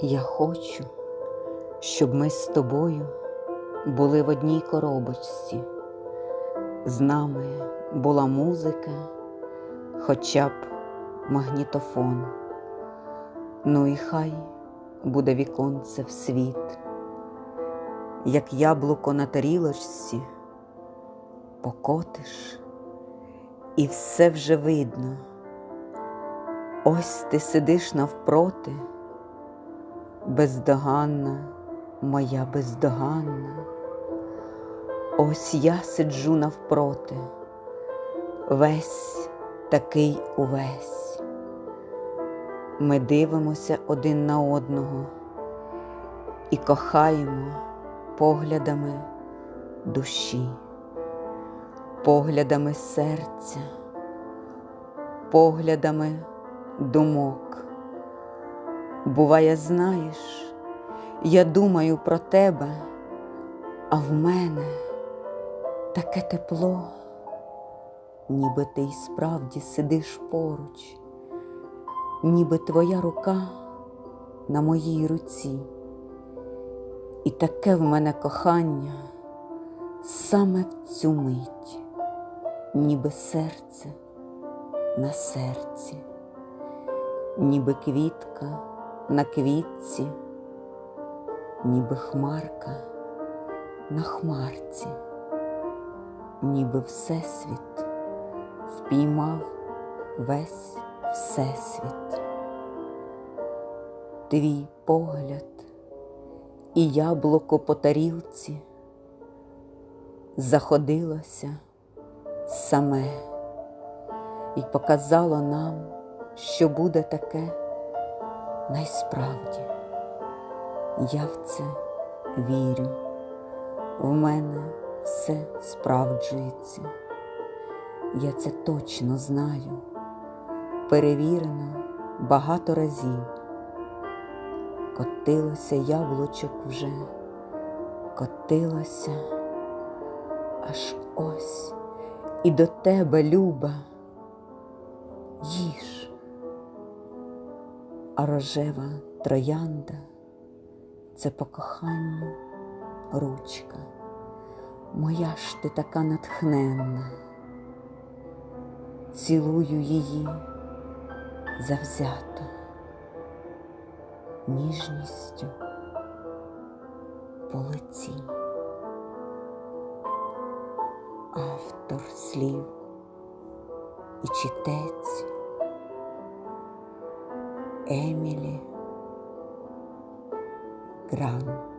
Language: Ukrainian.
Я хочу, щоб ми з тобою були в одній коробочці. З нами була музика, хоча б магнітофон. Ну і хай буде віконце в світ, як яблуко на тарілочці, покотиш, і все вже видно. Ось ти сидиш навпроти, бездоганна, моя бездоганна. Ось я сиджу навпроти, весь такий увесь. Ми дивимося один на одного і кохаємо поглядами душі, поглядами серця, поглядами думок. Буває, знаєш, я думаю про тебе, а в мене таке тепло, ніби ти й справді сидиш поруч, ніби твоя рука на моїй руці, і таке в мене кохання саме в цю мить, ніби серце на серці, ніби квітка на квітці, ніби хмарка на хмарці, ніби Всесвіт впіймав весь Всесвіт. Твій погляд і яблуко по тарілці заходилося саме і показало нам, що буде таке найсправді. Я в це вірю, в мене все справджується. Я це точно знаю, перевірено багато разів. Котилося яблучок вже, котилося аж ось і до тебе, люба, їж, а рожева троянда це по коханню ручка, моя ж ти така натхненна, цілую її завзято, ніжністю по лиці. Автор слів і читець Emily Grant.